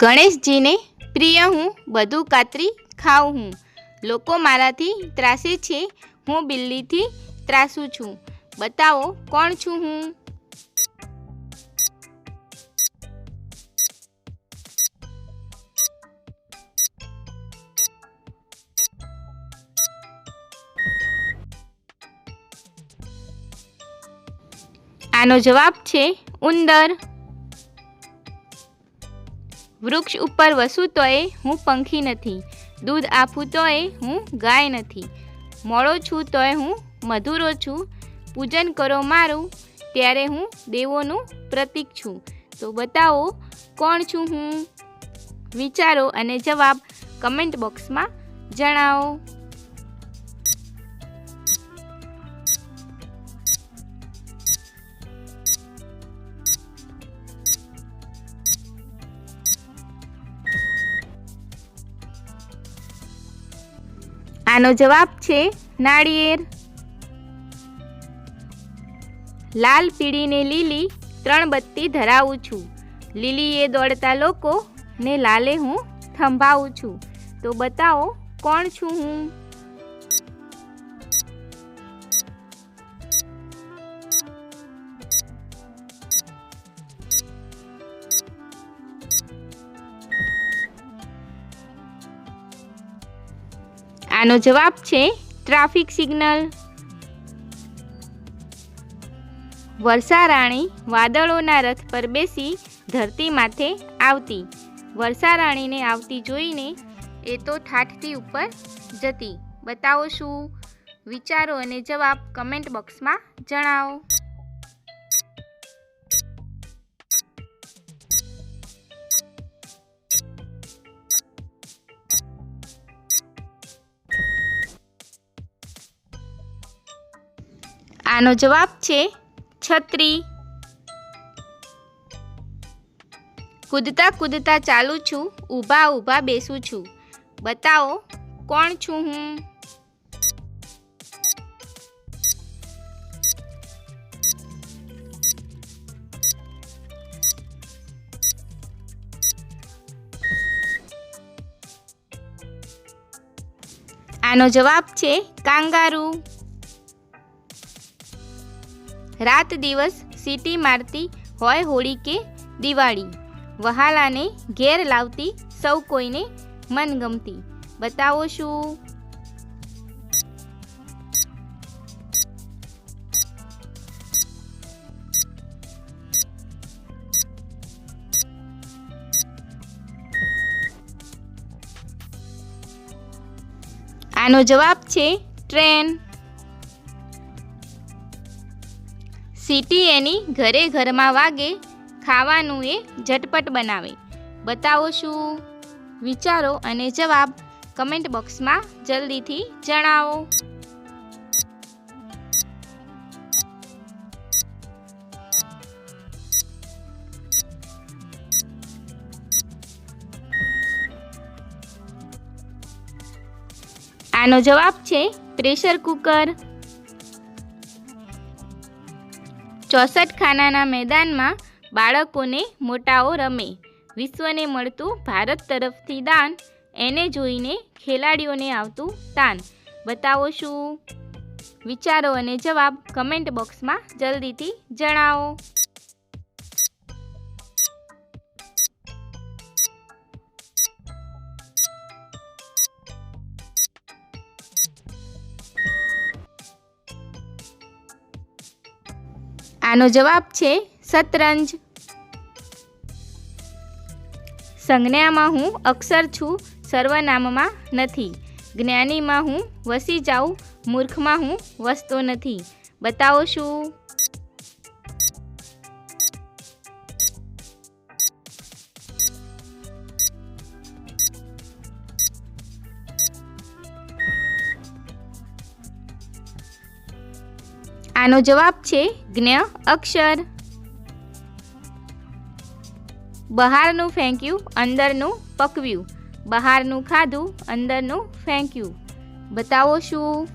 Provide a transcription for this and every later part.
ગણેશજીને પ્રિય હું, બધું કાતરી ખાઉં હું. લોકો મારાથી ત્રાસે છે, હું બિલ્લીથી ત્રાસું છું. બતાવો, કોણ છું હું? આનો જવાબ છે ઉંદર. વૃક્ષ ઉપર વસું તોય હું પંખી નથી. દૂધ આપું તોય હું ગાય નથી. મોડો છું તોય હું મધુરો છું. પૂજન કરો મારું, ત્યારે હું દેવોનું પ્રતીક છું. તો બતાવો, કોણ છું હું? વિચારો અને જવાબ કમેન્ટ બોક્સમાં જણાવો. આનો જવાબ છે નાળિયેર. લાલ પીળીને લીલી ત્રણ બત્તી ધરાવું છું. લીલીએ દોડતા લોકો ને લાલે હું થંભાવું છું. તો બતાવો, કોણ છું હું? આનો જવાબ છે ટ્રાફિક સિગ્નલ. વર્ષા રાણી વાદળોના રથ પર બેસી ધરતી માથે આવતી. વર્ષા રાણીને આવતી જોઈને એ તો ઠાઠથી ઉપર જતી. બતાવો શું? વિચારો અને જવાબ કમેન્ટ બોક્સમાં જણાવો. આનો જવાબ છે છત્રી. કૂદતા કૂદતા ચાલું છું, ઊભા ઊભા બેસું છું. બતાવો, કોણ છું હું? આનો જવાબ છે કાંગારૂ. રાત દિવસ સીટી મારતી હોય હોળી કે દિવાળી. વહાલાને ઘેર લાવતી સૌ કોઈને મનગમતી. બતાવો શું? આનો જવાબ છે ટ્રેન. સીટી એની ઘરે ઘરમાં વાગે, ખાવાનું એ ઝટપટ બનાવે. બતાવો શું વિચારો અને જવાબ કમેન્ટ બોક્સમાં જલ્દીથી જણાવો. આનો જવાબ છે પ્રેશર કુકર. ચોસઠ ખાનાના મેદાનમાં બાળકોને મોટાઓ રમે. વિશ્વને મળતું ભારત તરફથી દાન, એને જોઈને ખેલાડીઓને આવતું તાન. બતાવો શું? વિચારો અને જવાબ કમેન્ટ બોક્સમાં જલ્દીથી જણાવો. આનો જવાબ છે શતરંજ. સંજ્ઞામાં હું અક્ષર છું, સર્વનામમાં નથી. જ્ઞાનીમાં હું વસી જાઉં, મૂર્ખમાં હું વસતો નથી. બતાવો શું? આનો જવાબ છે જ્ઞ અક્ષર. બહારનું ફેંક્યું, અંદરનું પકવ્યું. બહારનું ખાધું, અંદરનું ફેંક્યું. બતાવો શું?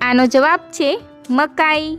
આનો જવાબ છે મકાઈ.